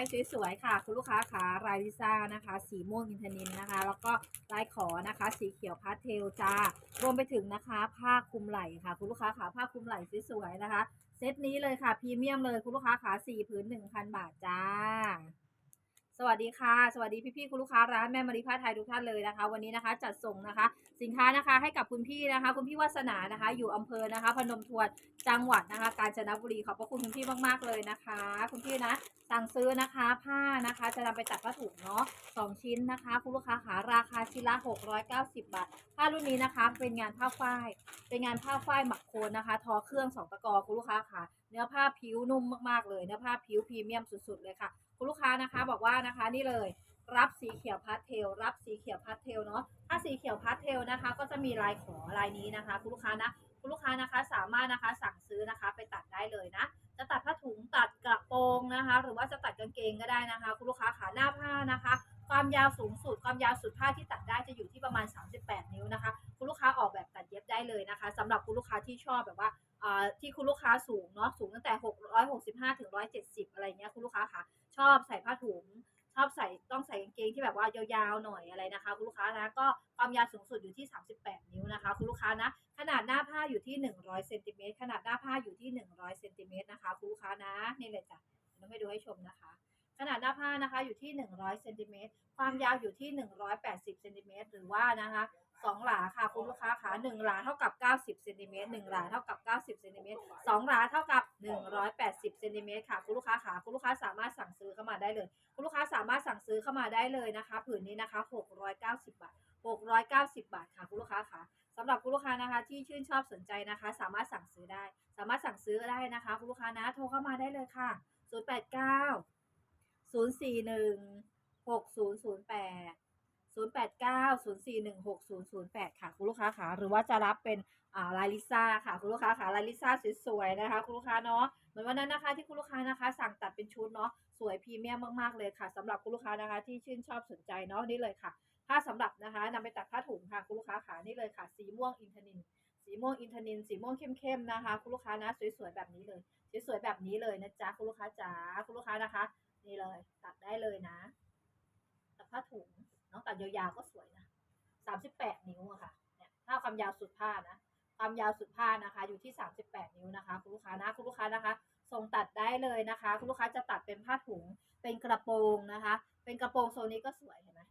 ยสวยๆค่ะ คุณลูกค้าขาลายลิซ่านะคะ สีม่วงอินทนินนะคะ แล้วก็ลายขอนะคะ สีเขียวพาสเทลจ้ารวมไปถึงนะคะ ผ้าคลุมไหล่ค่ะ คุณลูกค้าขาผ้าคลุมไหล่สวยๆนะคะ เซตนี้เลยค่ะพรีเมียมเลยคุณลูกค้าขาสี่ผืนหนึ่งพันบาทจ้า สวัสดีค่ะ สวัสดีพี่ๆคุณลูกค้าร้านแม่มารีผ้าไทยทุกท่านเลยนะคะ วันนี้นะคะจัดส่งนะคะ สินค้านะคะให้กับคุณพี่นะคะ คุณพี่วาสนานะคะ อยู่อำเภอนะคะ พนมทวนจังหวัดนะคะ กาญจนบุรีขอบพระคุณคุณพี่มากๆเลยนะคะ คุณพี่นะสั่งซื้อนะคะผ้านะคะจะนำไปตัดผ้าถุงเนาะสองชิ้นนะคะ คุณลูกค้าขาราคาชิ้นละ690 บาทผ้ารุ่นนี้นะคะ เป็นงานผ้าฝ้ายเป็นงานผ้าฝ้ายหมักโคนนะคะ ทอเครื่องสองตะกอคุณลูกค้าค่ะเนื้อผ้าผิวนุ่มมากๆเลยเนื้อผ้าผิวพรีเมียมสุดๆเลยค่ะ คุณลูกค้านะคะบอกว่านะคะนี่เลยรับสีเขียวพาสเทลรับสีเขียวพาสเทลเนาะถ้าสีเขียวพาสเทลนะคะ ก็จะมีลายขอลายนี้นะคะ คุณลูกค้านะคุณลูกค้านะคะสามารถนะคะสั่งซื้อนะคะไปตัดได้เลยนะจะตัดผ้าถุงตัดกระโปรงนะคะ หรือว่าจะตัดกางเกงก็ได้นะคะ คุณลูกค้าขาหน้าผ้านะคะ ความยาวสูงสุดความยาวสุดผ้าที่ตัดได้จะอยู่ที่ประมาณ 38 นิ้วนะคะ คุณลูกค้าออกแบบตัดเย็บได้เลยนะคะสำหรับคุณลูกค้าที่ชอบแบบว่า ที่คุณลูกค้าสูงเนาะสูงตั้งแต่ 665 ถึง 170 อะไรเงี้ยคุณลูกค้าค่ะ ชอบใส่ผ้าถุง ชอบใส่ต้องใส่กางเกงที่แบบว่ายาวๆหน่อยอะไรนะคะ คุณลูกค้านะก็ความยาวสูงสุดอยู่ที่ 38 นิ้วนะคะ คุณลูกค้านะ ขนาดหน้าผ้าอยู่ที่ 100เซนติเมตรขนาดหน้าผ้าอยู่ที่ 100เซนติเมตรนะคะคุณลูกค้านะนี่เลยจ้ะเดี๋ยวไม่ดูให้ชมนะคะขนาดหน้าผ้านะคะอยู่ที่ 100เซนติเมตรความยาวอยู่ที่ 180เซนติเมตรหรือว่านะคะ สองหลาค่ะคุณลูกค้าขาหนึ่งหลาเท่ากับ90เซนติเมตรหนึ่งหลาเท่ากับ90เซนติเมตรสองหลาเท่ากับ180เซนติเมตรค่ะคุณลูกค้าขาคุณลูกค้าสามารถสั่งซื้อเข้ามาได้เลย คุณลูกค้าสามารถสั่งซื้อเข้ามาได้เลยนะคะ ผืนนี้นะคะ690บบาท690บบาทค่ะคุณลูกค้าค่ะสำหรับคุณลูกค้านะคะ ที่ชื่นชอบสนใจนะคะ สามารถสั่งซื้อได้ สามารถสั่งซื้อได้นะคะคุณลูกค้านะโทรเข้ามาได้เลยค่ะ089 041 6008 089 041 0890416008 ค่ะ คุณลูกค้าค่ะหรือว่าจะรับเป็นอ่าลายลิซ่าค่ะ คุณลูกค้าค่ะลายลิซ่าสวยๆนะคะ คุณลูกค้าเนาะเหมือนวันนั้นนะคะที่คุณลูกค้านะคะ สั่งตัดเป็นชุดเนาะสวยพรีเมียมมากๆเลยค่ะสำหรับคุณลูกค้านะคะ ที่ชื่นชอบสนใจเนาะนี่เลยค่ะผ้าสำหรับนะคะนำไปตัดผ้าถุงค่ะ คุณลูกค้าขานี่เลยค่ะ สีม่วงอินทนินสีม่วงอินทนินสีม่วงเข้มๆนะคะ คุณลูกค้านะสวยๆแบบนี้เลยสวยๆแบบนี้เลยนะจ๊ะคุณลูกค้าจ๋าคุณลูกค้านะคะ นี่เลยตัดได้เลยนะตัดผ้าถุงน้อง ตัดยาวๆก็สวยนะสามสิบแปดนิ้วอะค่ะเนี่ยถ้าความยาวสุดผ้านะความยาวสุดผ้านะคะ อยู่ที่ 38 นิ้วนะคะ คุณลูกค้านะคุณลูกค้านะคะส่งตัดได้เลยนะคะ คุณลูกค้าจะตัดเป็นผ้าถุง เป็นกระโปรงนะคะ เป็นกระโปรงโซนนี้ก็สวยเห็นไหม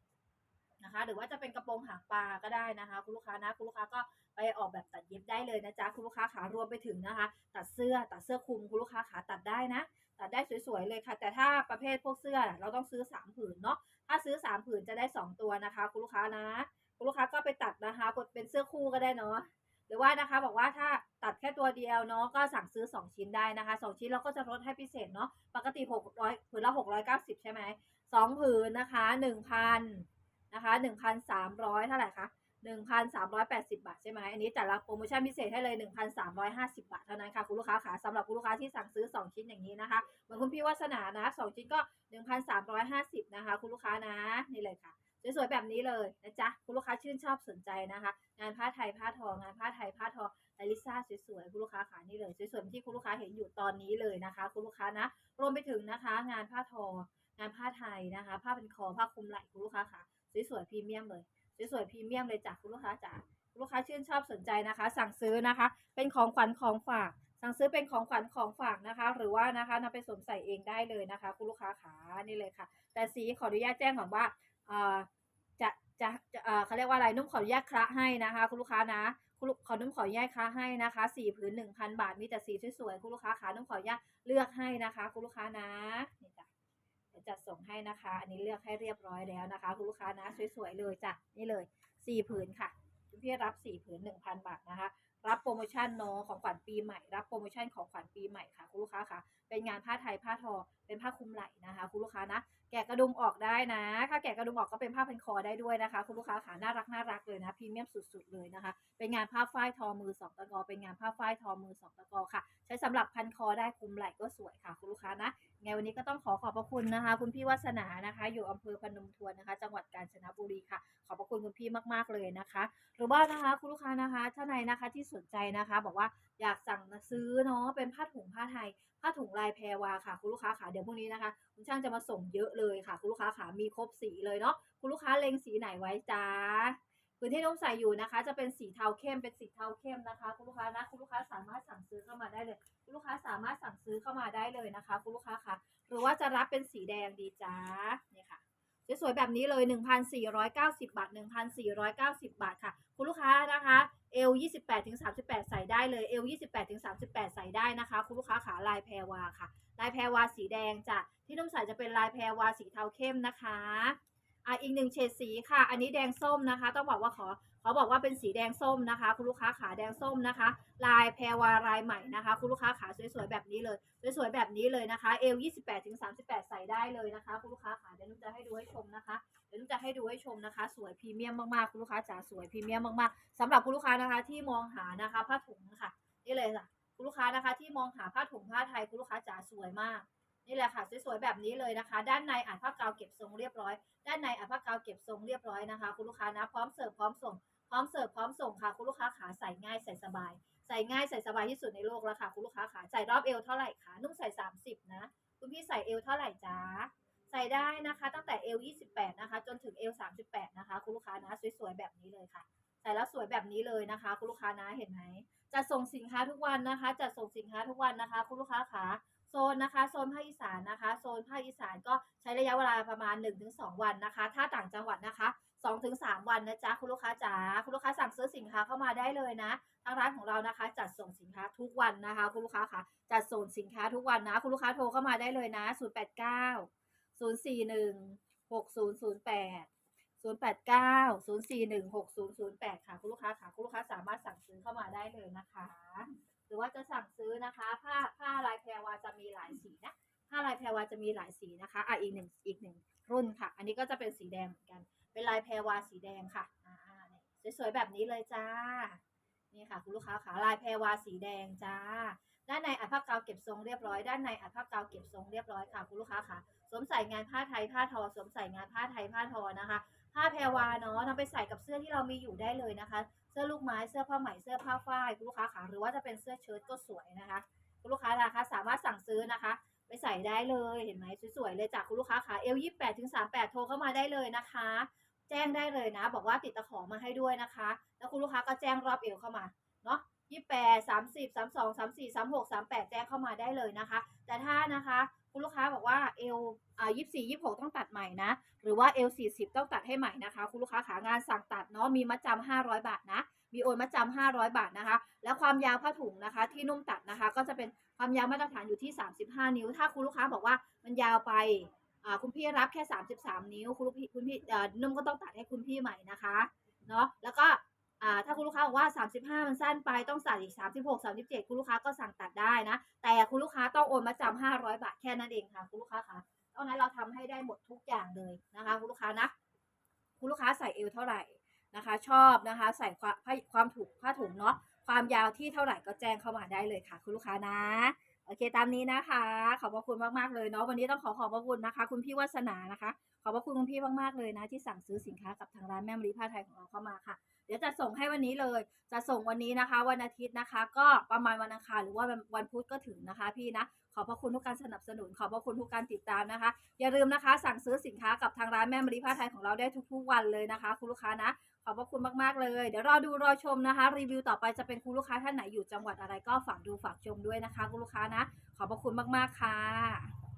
นะคะ หรือว่าจะเป็นกระโปรงหางปลาก็ได้นะคะ คุณลูกค้านะคุณลูกค้าก็ไปออกแบบตัดเย็บได้เลยนะจ๊ะคุณลูกค้าขารวมไปถึงนะคะ ตัดเสื้อตัดเสื้อคลุมคุณลูกค้าขาตัดได้นะตัดได้สวยๆเลยค่ะ แต่ถ้าประเภทพวกเสื้อเราต้องซื้อสามผืนเนาะ ถ้าซื้อสามผืนจะได้สองตัวนะคะ คุณลูกค้านะ คุณลูกค้าก็ไปตัดนะคะเป็นเสื้อคู่ก็ได้เนาะหรือว่านะคะบอกว่าถ้าตัดแค่ตัวเดียวเนาะก็สั่งซื้อ 2 ชิ้นได้นะคะ 2 ชิ้นเราก็จะลดให้พิเศษเนาะปกติ 600ผืนละ 690 ใช่ไหม2ผืนนะคะ 1,000นะคะ1,300 เท่าไหร่คะ 1,380 บาทใช่ไหมอันนี้แต่ละโปรโมชั่นพิเศษให้เลย 1,350 บาทเท่านั้นค่ะคุณลูกค้าค่ะสำหรับคุณลูกค้าที่สั่งซื้อ 2 ชิ้นอย่างนี้นะคะเหมือนคุณพี่วัฒนานะ2ชิ้นก็ 1,350 นะคะ คุณลูกค้านะนี่เลยค่ะสวยๆแบบนี้เลยนะจ๊ะคุณลูกค้าชื่นชอบสนใจนะคะ งานผ้าไทยผ้าทองานผ้าไทยผ้าทอลาลิซ่าสวยๆคุณลูกค้าขานี่เลยสวยๆที่คุณลูกค้าเห็นอยู่ตอนนี้เลยนะคะ คุณลูกค้านะ รวมไปถึงนะคะ งานผ้าทองานผ้าไทยนะคะ ผ้าเป็นคอผ้าคลุมไหล่คุณลูกค้าขาสวยๆพรีเมียมเลย สวยๆพรีเมียมเลยจ้ะคุณลูกค้าจ๋าคุณลูกค้าชื่นชอบสนใจนะคะ สั่งซื้อนะคะ เป็นของขวัญของฝาก สั่งซื้อเป็นของขวัญของฝากนะคะ หรือว่านะคะนำไปสวมใส่เองได้เลยนะคะ คุณลูกค้าขานี่เลยค่ะ แต่สีขออนุญาตแจ้งก่อนว่าอ่าจะจะจะเออเขาเรียกว่าอะไรนุ่มขออนุญาตคละให้นะคะ คุณลูกค้านะคุณขอนุ่มขออนุญาตคละให้นะคะสี่ผืนหนึ่งพันบาทมีแต่สีสวยๆคุณลูกค้าขานุ่มขออนุญาตเลือกให้นะคะ คุณลูกค้านะ จ้ะเดี๋ยวจัดส่งให้นะคะ อันนี้เลือกให้เรียบร้อยแล้วนะคะ คุณลูกค้านะสวยๆเลยจ้ะนี่เลยสี่ผืนค่ะคุณพี่รับสี่ผืนหนึ่งพันบาทนะคะ รับโปรโมชั่นน้องของขวัญปีใหม่ รับโปรโมชั่นของขวัญปีใหม่ค่ะคุณลูกค้าค่ะ เป็นงานผ้าไทยผ้าทอ เป็นผ้าคลุมไหล่นะคะคุณลูกค้านะ แกะกระดุมออกได้นะ ถ้าแกะกระดุมออกก็เป็นผ้าพันคอได้ด้วยนะคะคุณลูกค้าขาน่ารักน่ารักเลยนะพรีเมียมสุดๆเลยนะคะ เป็นงานผ้าฝ้ายทอมือสองตะกอ เป็นงานผ้าฝ้ายทอมือสองตะกอค่ะ ใช้สำหรับพันคอได้คลุมไหล่ก็สวยค่ะคุณลูกค้านะไงวันนี้ก็ต้องขอขอบพระคุณนะคะ คุณพี่วัฒนานะคะ อยู่อำเภอพนมทวนนะคะ จังหวัดกาญจนบุรีค่ะ ขอบพระคุณคุณพี่มากๆเลยนะคะ หรือว่านะคะคุณลูกค้านะคะท่านใดนะคะที่สนใจนะคะ บอกว่า อยากสั่งซื้อเนาะเป็นผ้าถุงผ้าไทย ผ้าถุงลายแพรวาค่ะ คุณลูกค้าขาเดี๋ยวพรุ่งนี้นะคะคุณช่างจะมาส่งเยอะเลยค่ะ คุณลูกค้าขามีครบสีเลยเนาะคุณลูกค้าเล็งสีไหนไว้จ้าพื้นที่นุ่มใส่อยู่นะคะ จะเป็นสีเทาเข้มเป็นสีเทาเข้มนะคะ คุณลูกค้านะคุณลูกค้าสามารถสั่งซื้อเข้ามาได้เลย คุณลูกค้าสามารถสั่งซื้อเข้ามาได้เลยนะคะ คุณลูกค้าค่ะ หรือว่าจะรับเป็นสีแดงดีจ้าเนี่ยค่ะสวยๆแบบนี้เลย 1,490 บาท 1,490 บาทค่ะ คุณลูกค้านะคะ เอล28ถึง38ใส่ได้เลยเอล28ถึง38ใส่ได้นะคะ คุณลูกค้าขาลายแพรวาค่ะ ลายแพรวาสีแดงจ้ะที่นุ่มใส่จะเป็นลายแพรวาสีเทาเข้มนะคะ อะอีกหนึ่งเฉดสีค่ะ อันนี้แดงส้มนะคะ ต้องบอกว่าขอเขาบอกว่าเป็นสีแดงส้มนะคะ คุณลูกค้าขาแดงส้มนะคะ ลายแพรวาลายใหม่นะคะ คุณลูกค้าขาสวยๆแบบนี้เลย สวยๆแบบนี้เลยนะคะเอล28ถึง38 ใส่ได้เลยนะคะ คุณลูกค้าขาเดี๋ยวนุ่มจะให้ดูให้ชมนะคะเดี๋ยวนุ่มจะให้ดูให้ชมนะคะ สวยพรีเมียมมากๆคุณลูกค้าจ๋าสวยพรีเมียมมากๆสำหรับคุณลูกค้านะคะที่มองหานะคะผ้าถุงค่ะนี่เลยค่ะคุณลูกค้านะคะที่มองหาผ้าถุงผ้าไทยคุณลูกค้าจ๋าสวยมาก นี่แหละค่ะสวยๆแบบนี้เลยนะคะ ด้านในอ่านผ้ากาวเก็บทรงเรียบร้อย ด้านในอ่านผ้ากาวเก็บทรงเรียบร้อยนะคะ คุณลูกค้านะพร้อมเสิร์ฟพร้อมส่งพร้อมเสิร์ฟพร้อมส่งค่ะคุณลูกค้าขาใส่ง่ายใส่สบาย ใส่ง่ายใส่สบายที่สุดในโลกแล้วค่ะคุณลูกค้าขาใส่รอบเอวเท่าไหร่คะนุ่มใส่ 30 นะ คุณพี่ใส่เอวเท่าไหร่จ้าใส่ได้นะคะ ตั้งแต่เอว28 นะคะ จนถึงเอว38 นะคะ คุณลูกค้านะสวยๆแบบนี้เลยค่ะ ใส่แล้วสวยแบบนี้เลยนะคะ คุณลูกค้านะเห็นไหมจะส่งสินค้าทุกวันนะคะจะส่งสินค้าทุกวันนะคะ คุณลูกค้าขา โซนนะคะโซนภาคอีสานนะคะโซนภาคอีสานก็ใช้ระยะเวลาประมาณ 1-2 วันนะคะ ถ้าต่างจังหวัดนะคะ2-3 วันนะจ๊ะคุณลูกค้าจ๋าคุณลูกค้าสั่งซื้อสินค้าเข้ามาได้เลยนะทางร้านของเรานะคะ จัดส่งสินค้าทุกวันนะคะ คุณลูกค้าค่ะจัดส่งสินค้าทุกวันนะ คุณลูกค้าโทรเข้ามาได้เลยนะ 089 041 6008 089 041 6008 ค่ะ คุณลูกค้าค่ะ คุณลูกค้าสามารถสั่งซื้อเข้ามาได้เลยนะคะ หรือว่าจะสั่งซื้อนะคะ ผ้าผ้าลายแพรวาจะมีหลายสีนะผ้าลายแพรวาจะมีหลายสีนะคะอะอีกหนึ่งอีกหนึ่งรุ่นค่ะ อันนี้ก็จะเป็นสีแดงเหมือนกัน เป็นลายแพรวาสีแดงค่ะอ่าสวยๆแบบนี้เลยจ้านี่ค่ะคุณลูกค้าขาลายแพรวาสีแดงจ้า ด้านในอัดผ้ากาวเก็บทรงเรียบร้อยด้านในอัดผ้ากาวเก็บทรงเรียบร้อยค่ะคุณลูกค้าค่ะสวมใส่งานผ้าไทยผ้าทอสวมใส่งานผ้าไทยผ้าทอนะคะ ผ้าแพรวาเนาะนำไปใส่กับเสื้อที่เรามีอยู่ได้เลยนะคะ เสื้อลูกไม้เสื้อผ้าไหมเสื้อผ้าฝ้ายคุณลูกค้าขาหรือว่าจะเป็นเสื้อเชิ้ตก็สวยนะคะคุณลูกค้านะคะสามารถสั่งซื้อนะคะ ไปใส่ได้เลยเห็นไหมสวยๆเลยจากคุณลูกค้าขาเอลยี่แปดถึงสามแปดโทรเข้ามาได้เลยนะคะ แจ้งได้เลยนะ บอกว่าติดตะขอมาให้ด้วยนะคะ แล้วคุณลูกค้าก็แจ้งรอบเอวเข้ามาเนาะ ยี่แปดสามสิบสามสองสามสี่สามหกสามแปดแจ้งเข้ามาได้เลยนะคะ แต่ถ้านะคะคุณลูกค้าบอกว่าเอลอ่ายี่สี่ยี่หกต้องตัดใหม่นะ หรือว่าเอลสี่สิบต้องตัดให้ใหม่นะคะ คุณลูกค้าขางานสั่งตัดเนาะมีมัดจำห้าร้อยบาทนะ มีโอนมัดจำห้าร้อยบาทนะคะ แล้วความยาวผ้าถุงนะคะ ที่นุ่มตัดนะคะ ก็จะเป็นความยาวมาตรฐานอยู่ที่35นิ้ว ถ้าคุณลูกค้าบอกว่ามันยาวไปอ่าคุณพี่รับแค่33นิ้ว คุณลูกพี่คุณพี่เอ่อนุ่มก็ต้องตัดให้คุณพี่ใหม่นะคะเนาะแล้วก็ อ่าถ้าคุณลูกค้าบอกว่า 35 มันสั้นไปต้องใส่อีก 36 37 คุณลูกค้าก็สั่งตัดได้นะ แต่คุณลูกค้าต้องโอนมาจำ500 บาทแค่นั้นเองค่ะ คุณลูกค้าคะตอนนั้นเราทำให้ได้หมดทุกอย่างเลยนะคะ คุณลูกค้านะ คุณลูกค้าใส่เอวเท่าไหร่นะคะ ชอบนะคะ ใส่ความผ้าความถูกผ้าถุงเนาะความยาวที่เท่าไหร่ก็แจ้งเข้ามาได้เลยค่ะ คุณลูกค้านะ โอเค ตามนี้นะคะ ขอบพระคุณมากๆเลยเนาะวันนี้ต้องขอขอบพระคุณนะคะ คุณพี่วัฒนานะคะ ขอบพระคุณคุณพี่มากๆเลยนะ ที่สั่งซื้อสินค้ากับทางร้านแม่มรีผ้าไทยของเราเข้ามาค่ะ เดี๋ยวจะส่งให้วันนี้เลย จะส่งวันนี้นะคะ วันอาทิตย์นะคะ ก็ประมาณวันอังคารหรือว่าวันพุธก็ถึงนะคะ พี่นะขอบพระคุณทุกการสนับสนุน ขอบพระคุณทุกการติดตามนะคะ อย่าลืมนะคะ สั่งซื้อสินค้ากับทางร้านแม่มรีผ้าไทยของเราได้ทุกๆวันเลยนะคะ คุณลูกค้านะ อบพระคุณมากๆเลย เดี๋ยวรอดูรอชมนะคะ รีวิวต่อไปจะเป็นคุณลูกค้าท่านไหนอยู่จังหวัดอะไรก็ฝากดูฝากชมด้วยนะคะ คุณลูกค้านะ ขอบพระคุณมากๆค่ะ